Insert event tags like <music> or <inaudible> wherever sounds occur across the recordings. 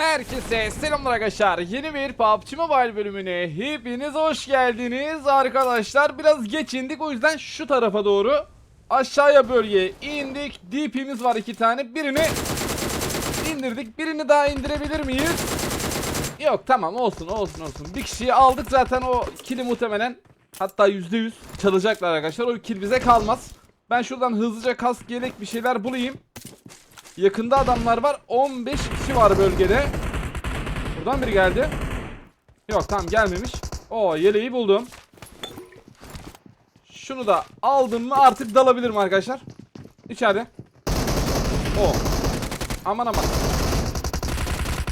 Herkese selamlar arkadaşlar. Yeni bir PUBG Mobile bölümüne hepiniz hoş geldiniz arkadaşlar. Biraz geç indik o yüzden şu tarafa doğru aşağıya bölgeye indik. DP'miz var iki tane. Birini indirdik. Birini daha indirebilir miyiz? Yok tamam olsun olsun olsun. Bir kişiyi aldık zaten o kili muhtemelen hatta %100 çalacaklar arkadaşlar. O kill bize kalmaz. Ben şuradan hızlıca kask yelek bir şeyler bulayım. Yakında adamlar var. 15 kişi var bölgede. Buradan biri geldi. Yok tamam gelmemiş. O yeleği buldum. Şunu da aldım mı artık dalabilirim arkadaşlar. İçeride. O. Aman aman.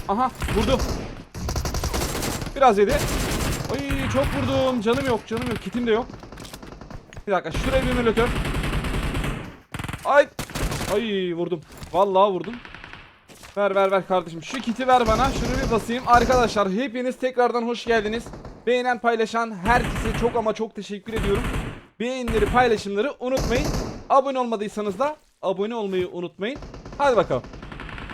Aha vurdum. Biraz yedi. Ay çok vurdum. Canım yok canım yok. Kitim de yok. Bir dakika şuraya bir emülatör. Ay. Ay vurdum. Vallahi vurdum. Ver ver ver kardeşim. Şu kiti ver bana. Şunu bir basayım. Arkadaşlar hepiniz tekrardan hoş geldiniz. Beğenen paylaşan herkese çok ama çok teşekkür ediyorum. Beğenileri paylaşımları unutmayın. Abone olmadıysanız da abone olmayı unutmayın. Hadi bakalım.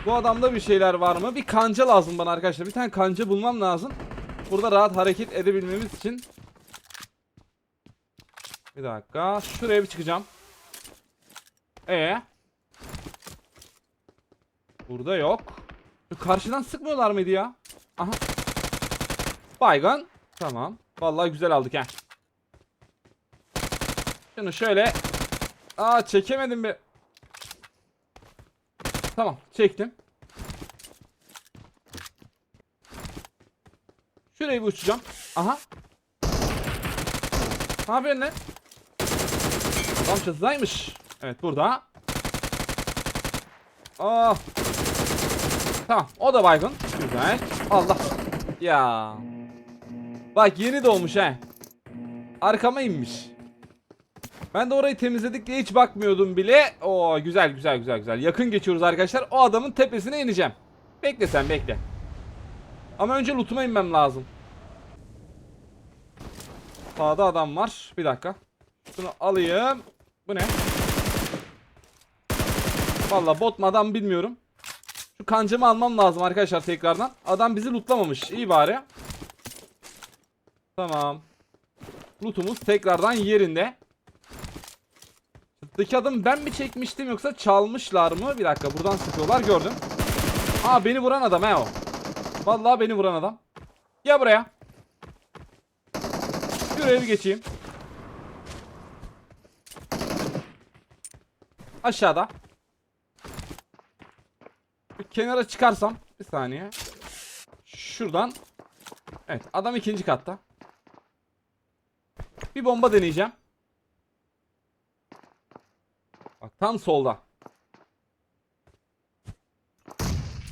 Bu adamda bir şeyler var mı? Bir kanca lazım bana arkadaşlar. Bir tane kanca bulmam lazım. Burada rahat hareket edebilmemiz için. Bir dakika. Şuraya bir çıkacağım. Ee. Burada yok. Karşıdan sıkmıyorlar mıydı ya? Aha. Baygan. Tamam. Vallahi güzel aldık ha. Şunu şöyle. Aa çekemedim be. Tamam çektim. Şurayı bir uçacağım. Aha. Ne yapıyorsun lan? Adam çatıdaymış. Evet burada. Aa. Tamam o da baygın. Güzel. Allah. Ya. Bak yeni doğmuş he. Arkama inmiş. Ben de orayı temizledik diye hiç bakmıyordum bile. Oo güzel güzel güzel güzel. Yakın geçiyoruz arkadaşlar. O adamın tepesine ineceğim. Bekle sen bekle. Ama önce lootuma inmem lazım. Sağda adam var. Bir dakika. Şunu alayım. Bu ne? Valla bot mu adam bilmiyorum. Şu kancamı almam lazım arkadaşlar tekrardan. Adam bizi lootlamamış. İyi bari. Tamam. Lootumuz tekrardan yerinde. Çıktaki adım ben mi çekmiştim yoksa çalmışlar mı? Bir dakika buradan sıkıyorlar gördüm. Aa beni vuran adam he o. Vallahi beni vuran adam. Gel buraya. Şuraya bir geçeyim. Aşağıda. Kenara çıkarsam bir saniye. Şuradan. Evet adam ikinci katta. Bir bomba deneyeceğim. Bak tam solda.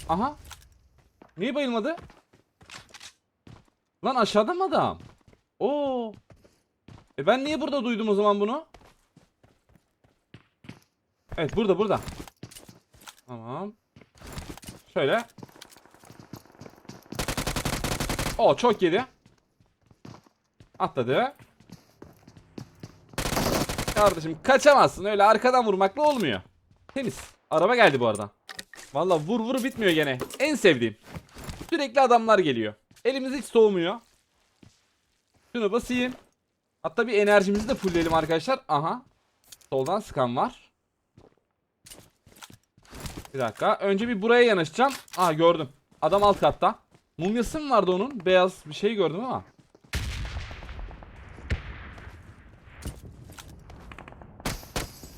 Aha. Niye bayılmadı? Lan aşağıda mı adam? Oo. E ben niye burada duydum o zaman bunu? Evet burada burada. Tamam. Şöyle. O çok yedi. Atladı. Kardeşim kaçamazsın öyle arkadan vurmakla olmuyor. Temiz. Araba geldi bu arada. Valla vur vur bitmiyor gene. En sevdiğim. Sürekli adamlar geliyor. Elimiz hiç soğumuyor. Şunu basayım. Hatta bir enerjimizi de fullleyelim arkadaşlar. Aha. Soldan sıkan var. Bir dakika. Önce bir buraya yanaşacağım. Aa gördüm. Adam alt katta. Mumyası mı vardı onun? Beyaz bir şey gördüm ama.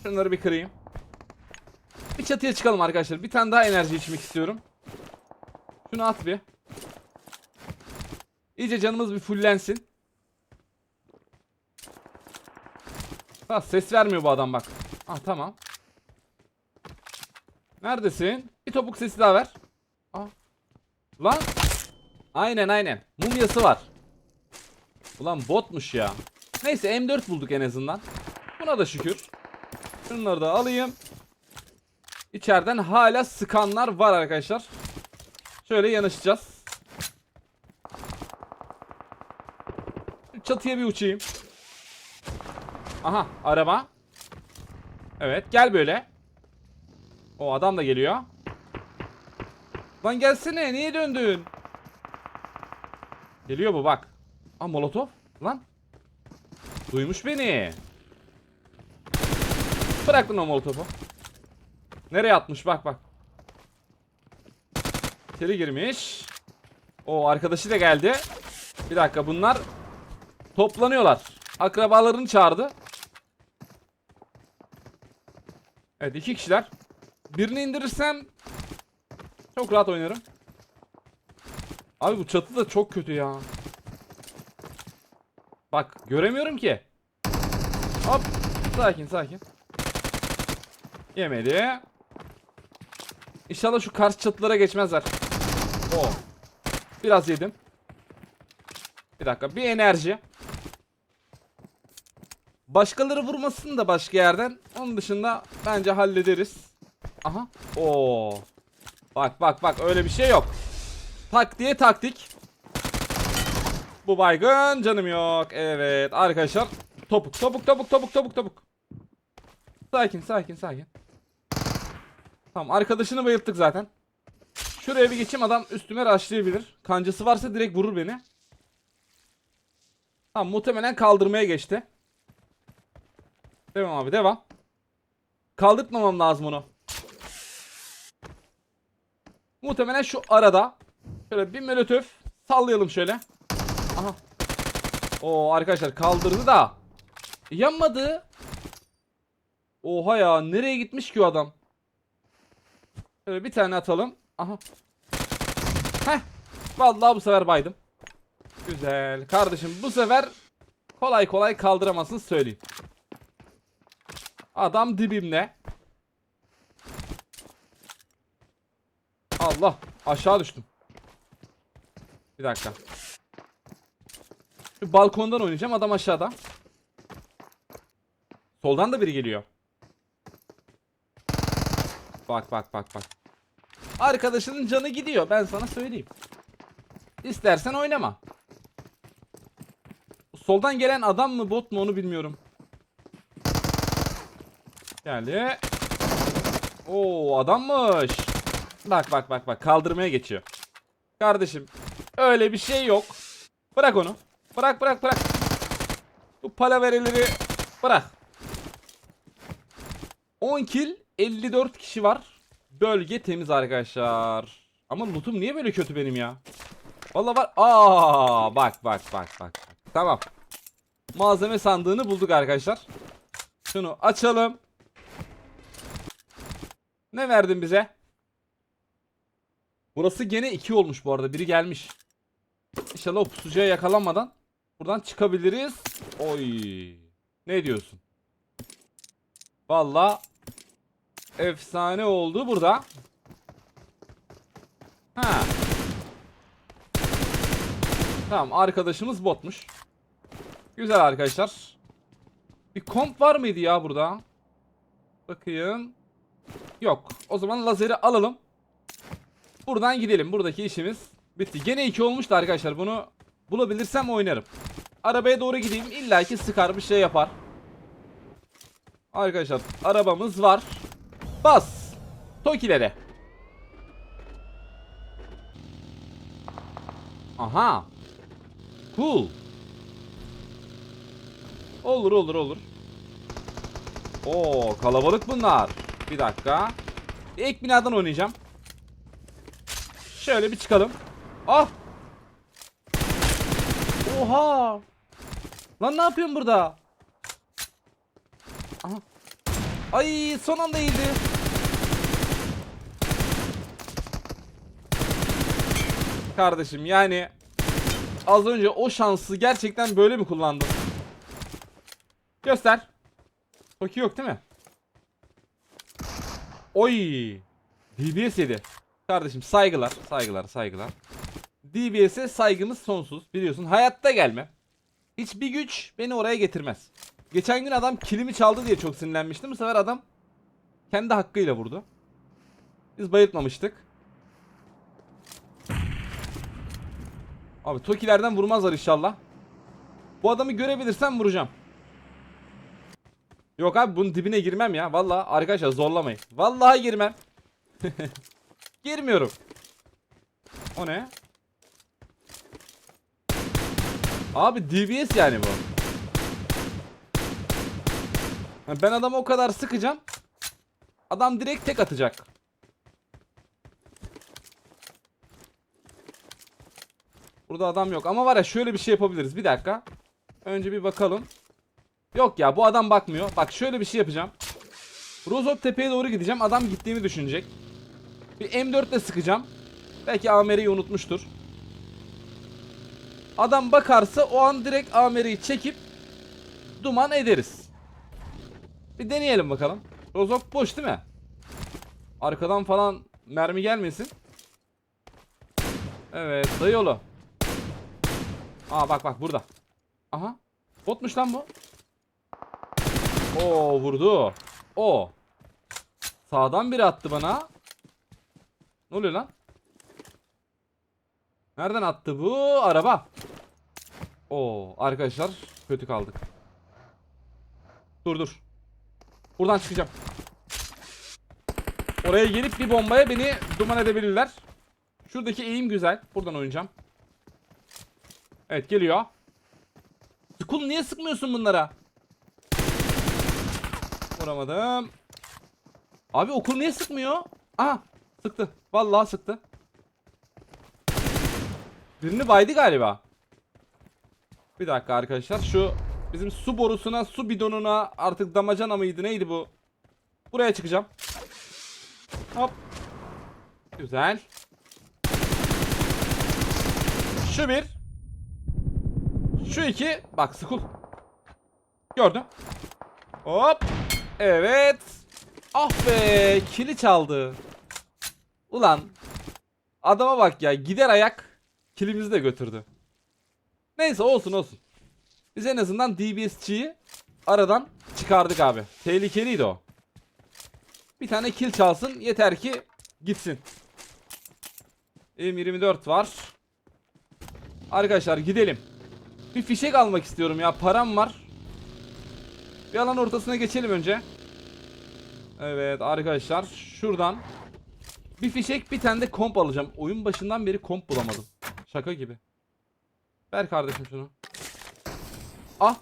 Şunları bir kırayım. Bir çatıya çıkalım arkadaşlar. Bir tane daha enerji içmek istiyorum. Şunu at bir. İyice canımız bir fullensin. Ha ses vermiyor bu adam bak. Ah tamam. Neredesin? Bir topuk sesi daha ver. Aa. Lan. Aynen aynen. Mumyası var. Ulan botmuş ya. Neyse M4 bulduk en azından. Buna da şükür. Şunları da alayım. İçeriden hala sıkanlar var arkadaşlar. Şöyle yanaşacağız. Çatıya bir uçayım. Aha araba. Evet gel böyle. O adam da geliyor. Lan gelsene niye döndün? Geliyor bu bak. Aa molotof. Lan. Duymuş beni. Bırak lan o molotofu. Nereye atmış bak bak. İçeri girmiş. O arkadaşı da geldi. Bir dakika bunlar toplanıyorlar. Akrabalarını çağırdı. Evet iki kişiler. Birini indirirsem çok rahat oynarım. Abi bu çatı da çok kötü ya. Bak göremiyorum ki. Hop sakin sakin. Yemedi. İnşallah şu karşı çatılara geçmezler. O. Biraz yedim. Bir dakika bir enerji. Başkaları vurmasın da başka yerden. Onun dışında bence hallederiz. Aha. Oo. Bak bak bak öyle bir şey yok. Tak diye taktik. Bu baygın canım yok. Evet arkadaşlar. Topuk topuk topuk topuk topuk topuk. Sakin sakin sakin. Tamam arkadaşını bayılttık zaten. Şuraya bir geçeyim adam üstüme rushlayabilir. Kancası varsa direkt vurur beni. Tamam muhtemelen kaldırmaya geçti. Devam abi devam. Kaldırtmamam lazım onu. Muhtemelen şu arada. Şöyle bir molotof sallayalım şöyle. Aha. Oo arkadaşlar kaldırdı da. Yanmadı. Oha ya nereye gitmiş ki o adam? Şöyle bir tane atalım. Aha. Heh. Vallahi bu sefer baydım. Güzel. Kardeşim bu sefer kolay kolay kaldıramazsın söyleyeyim. Adam dibimde. Allah aşağı düştüm. Bir dakika. Şu balkondan oynayacağım adam aşağıda. Soldan da biri geliyor. Bak bak bak bak. Arkadaşının canı gidiyor ben sana söyleyeyim. İstersen oynama. Soldan gelen adam mı bot mu onu bilmiyorum. Geldi. Oo adammış. Bak bak bak bak kaldırmaya geçiyor. Kardeşim öyle bir şey yok. Bırak onu. Bırak bırak bırak. Bu palavereleri bırak. 10 kill 54 kişi var. Bölge temiz arkadaşlar. Ama lootum niye böyle kötü benim ya? Vallahi var. Aa bak bak bak bak. Tamam. Malzeme sandığını bulduk arkadaşlar. Şunu açalım. Ne verdin bize? Burası gene 2 olmuş bu arada. Biri gelmiş. İnşallah o pusucuya yakalanmadan buradan çıkabiliriz. Oy. Ne diyorsun? Valla efsane oldu burada. Ha. Tamam arkadaşımız botmuş. Güzel arkadaşlar. Bir komp var mıydı ya burada? Bakayım. Yok. O zaman lazeri alalım. Buradan gidelim. Buradaki işimiz bitti. Gene 2 olmuştu arkadaşlar. Bunu bulabilirsem oynarım. Arabaya doğru gideyim. İlla ki sıkar bir şey yapar. Arkadaşlar arabamız var. Bas. Tokilere. Aha. Cool. Olur olur olur. Oo kalabalık bunlar. Bir dakika. İlk binadan oynayacağım. Şöyle bir çıkalım. Ah! Oha! Lan ne yapıyorsun burada? Aha. Ay son anda iyiydi. Kardeşim yani az önce o şansı gerçekten böyle mi kullandın? Göster. Toki yok değil mi? Oy! DBS yedi. Kardeşim saygılar, saygılar, saygılar. DBS'e saygımız sonsuz. Biliyorsun hayatta gelme. Hiçbir güç beni oraya getirmez. Geçen gün adam kilimi çaldı diye çok sinirlenmiştim. Bu sefer adam kendi hakkıyla vurdu. Biz bayıltmamıştık. Abi Tokilerden vurmazlar inşallah. Bu adamı görebilirsem vuracağım. Yok abi bunun dibine girmem ya. Vallahi arkadaşlar zorlamayın. Vallahi girmem. <laughs> Girmiyorum. O ne? Abi DBS yani bu. Ben adamı o kadar sıkacağım. Adam direkt tek atacak. Burada adam yok ama var ya şöyle bir şey yapabiliriz. Bir dakika. Önce bir bakalım. Yok ya bu adam bakmıyor. Bak şöyle bir şey yapacağım. Rozok tepeye doğru gideceğim. Adam gittiğimi düşünecek. Bir M4 ile sıkacağım. Belki Amer'i unutmuştur. Adam bakarsa o an direkt Amer'i çekip duman ederiz. Bir deneyelim bakalım. Rozok boş değil mi? Arkadan falan mermi gelmesin. Evet dayıoğlu. Aa bak bak burada. Aha. Botmuş lan bu. Oo vurdu. O. Sağdan biri attı bana. Ne oluyor lan? Nereden attı bu? Araba. Oo arkadaşlar kötü kaldık. Dur dur. Buradan çıkacağım. Oraya gelip bir bombaya beni duman edebilirler. Şuradaki eğim güzel. Buradan oynayacağım. Evet geliyor. Skull niye sıkmıyorsun bunlara? Vuramadım. Abi okul niye sıkmıyor? Aha sıktı. Vallahi sıktı. Birini baydı galiba. Bir dakika arkadaşlar şu bizim su borusuna su bidonuna artık damacana mıydı neydi bu? Buraya çıkacağım. Hop. Güzel. Şu bir. Şu iki. Bak Skull. Gördüm. Hop. Evet. Ah be. Kili çaldı. Ulan. Adama bak ya. Gider ayak. Kilimizi de götürdü. Neyse olsun olsun. Biz en azından DBS'çiyi aradan çıkardık abi. Tehlikeliydi o. Bir tane kill çalsın yeter ki gitsin. M24 var. Arkadaşlar gidelim. Bir fişek almak istiyorum ya. Param var. Bir alan ortasına geçelim önce. Evet arkadaşlar şuradan bir fişek bir tane de komp alacağım. Oyun başından beri komp bulamadım. Şaka gibi. Ver kardeşim şunu. Ah.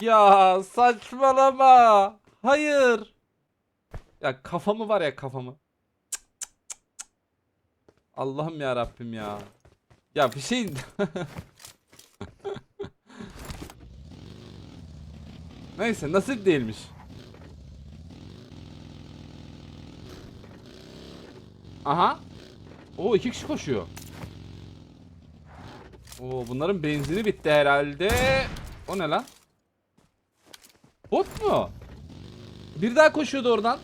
Ya saçmalama. Hayır. Ya kafamı var ya kafamı. Allah'ım ya Rabbim ya. Ya bir şey <laughs> Neyse nasip değilmiş. Aha. O iki kişi koşuyor. Oo bunların benzini bitti herhalde. O ne lan? Bot mu? Bir daha koşuyordu oradan.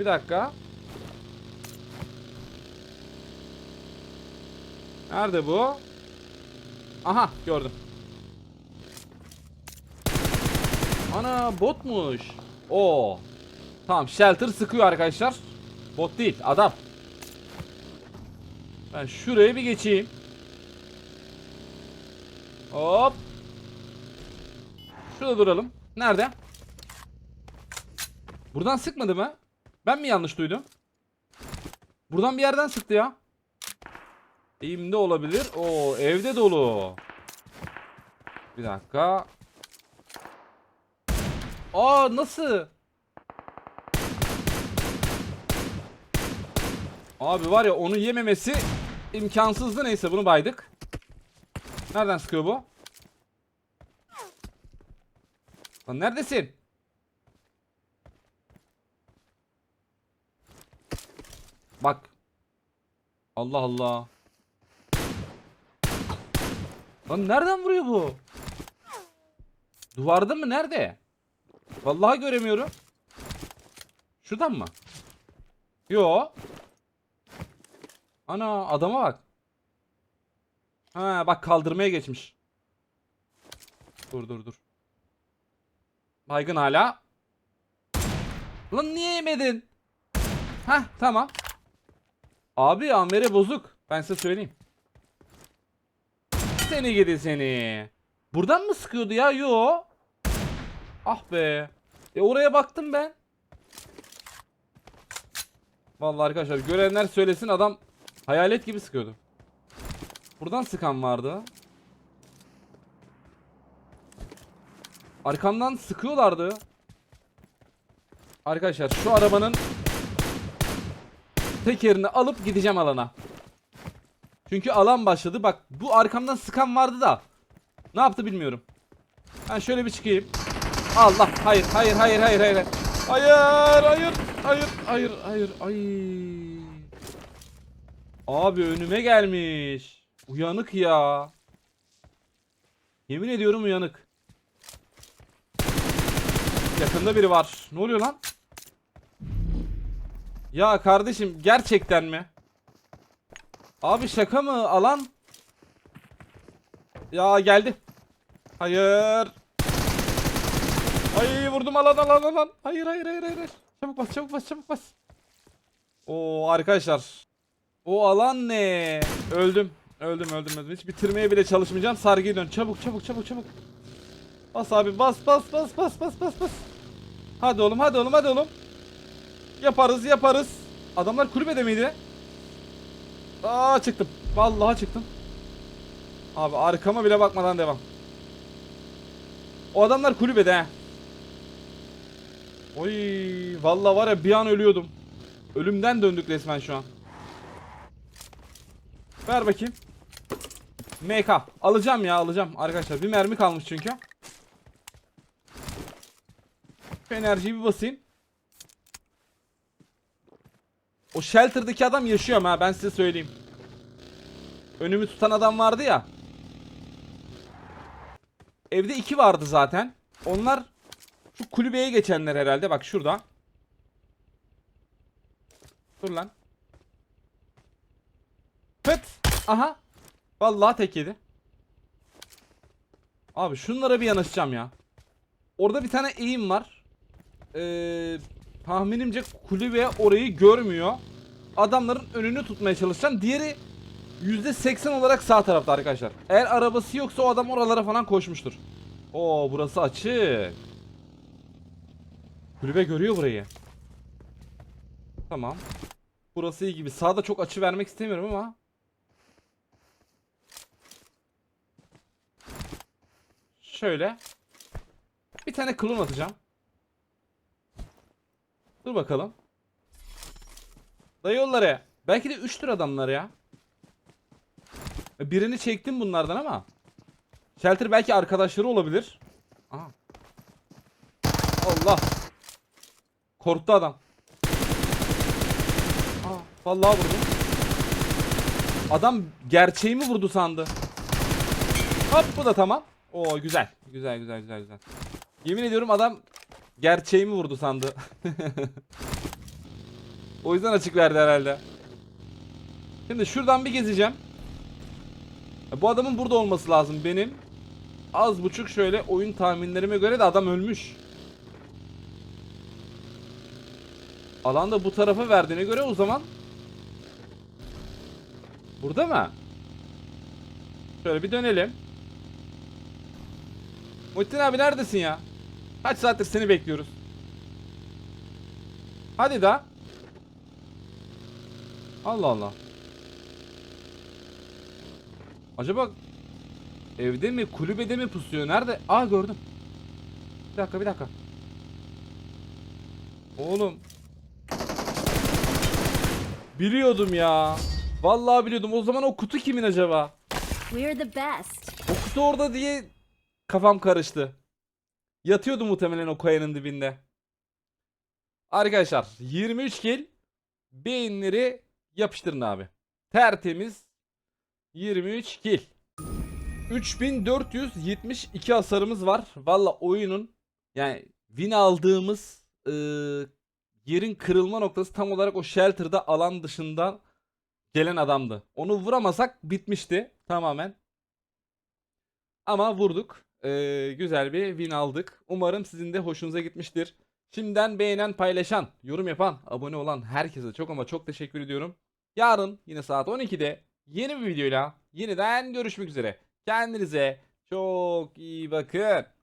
Bir dakika. Nerede bu? Aha gördüm. Ana botmuş. Oo. Tamam shelter sıkıyor arkadaşlar. Bot değil adam. Ben şuraya bir geçeyim. Hop. Şurada duralım. Nerede? Buradan sıkmadı mı? Ben mi yanlış duydum? Buradan bir yerden sıktı ya. Eğimde olabilir. Oo evde dolu. Bir dakika. Aa nasıl? Abi var ya onu yememesi imkansızdı neyse bunu baydık. Nereden sıkıyor bu? Lan neredesin? Bak. Allah Allah. Lan nereden vuruyor bu? Duvarda mı? Nerede? Vallahi göremiyorum. Şuradan mı? Yo. Ana adama bak. Ha bak kaldırmaya geçmiş. Dur dur dur. Baygın hala. Lan niye yemedin? Hah tamam. Abi amere bozuk. Ben size söyleyeyim. Seni gidi seni. Buradan mı sıkıyordu ya? Yo. Ah be. E oraya baktım ben. Vallahi arkadaşlar görenler söylesin adam hayalet gibi sıkıyordu. Buradan sıkan vardı. Arkamdan sıkıyorlardı. Arkadaşlar şu arabanın tekerini alıp gideceğim alana. Çünkü alan başladı. Bak bu arkamdan sıkan vardı da. Ne yaptı bilmiyorum. Ben şöyle bir çıkayım. Allah hayır hayır hayır hayır hayır. Hayır hayır hayır hayır hayır ay. Abi önüme gelmiş. Uyanık ya. Yemin ediyorum uyanık. Yakında biri var. Ne oluyor lan? Ya kardeşim gerçekten mi? Abi şaka mı alan? Ya geldi. Hayır. Ay vurdum alan alan alan. Hayır hayır hayır hayır. Çabuk bas çabuk bas çabuk bas. Oo arkadaşlar. O alan ne? Öldüm. Öldüm öldüm öldüm. Hiç bitirmeye bile çalışmayacağım. Sargıyı dön. Çabuk çabuk çabuk çabuk. Bas abi bas bas bas bas bas bas bas. Hadi oğlum hadi oğlum hadi oğlum. Yaparız yaparız. Adamlar kulübede miydi? Aa çıktım. Vallahi çıktım. Abi arkama bile bakmadan devam. O adamlar kulübede he. Oy vallahi var ya bir an ölüyordum. Ölümden döndük resmen şu an. Ver bakayım. MK. Alacağım ya alacağım arkadaşlar. Bir mermi kalmış çünkü. Şu enerjiyi bir basayım. O shelter'daki adam yaşıyor ha ben size söyleyeyim. Önümü tutan adam vardı ya. Evde iki vardı zaten. Onlar şu kulübeye geçenler herhalde. Bak şurada. Dur lan. Pıt. Aha. Vallahi tek yedi. Abi şunlara bir yanaşacağım ya. Orada bir tane eğim var. Ee, tahminimce kulübe orayı görmüyor. Adamların önünü tutmaya çalışacağım. Diğeri %80 olarak sağ tarafta arkadaşlar. Eğer arabası yoksa o adam oralara falan koşmuştur. Oo burası açık. Kulübe görüyor burayı. Tamam. Burası iyi gibi. Sağda çok açı vermek istemiyorum ama. Şöyle. Bir tane klon atacağım. Dur bakalım. Dayı yolları. Belki de 3 tür adamlar ya. Birini çektim bunlardan ama. Shelter belki arkadaşları olabilir. Aha. Allah. Korktu adam. Aa, vallahi vurdum. Adam gerçeği mi vurdu sandı? Hop bu da tamam. Oo güzel. Güzel güzel güzel güzel. Yemin ediyorum adam gerçeği mi vurdu sandı. <laughs> o yüzden açık verdi herhalde. Şimdi şuradan bir gezeceğim. E, Bu adamın burada olması lazım benim. Az buçuk şöyle oyun tahminlerime göre de adam ölmüş. Alan da bu tarafa verdiğine göre o zaman Burada mı? Şöyle bir dönelim. Muhittin abi neredesin ya? Kaç saattir seni bekliyoruz. Hadi da. Allah Allah. Acaba evde mi kulübede mi pusuyor? Nerede? Aa gördüm. Bir dakika bir dakika. Oğlum. Biliyordum ya. Vallahi biliyordum. O zaman o kutu kimin acaba? We're the best. O kutu orada diye kafam karıştı. Yatıyordu muhtemelen o kayanın dibinde. Arkadaşlar 23 kill beyinleri yapıştırın abi. Tertemiz 23 kill. 3472 hasarımız var. Valla oyunun yani win aldığımız ıı, yerin kırılma noktası tam olarak o shelter'da alan dışında gelen adamdı. Onu vuramasak bitmişti tamamen. Ama vurduk. Ee, güzel bir win aldık. Umarım sizin de hoşunuza gitmiştir. Şimdiden beğenen, paylaşan, yorum yapan, abone olan herkese çok ama çok teşekkür ediyorum. Yarın yine saat 12'de yeni bir videoyla yeniden görüşmek üzere. Kendinize çok iyi bakın.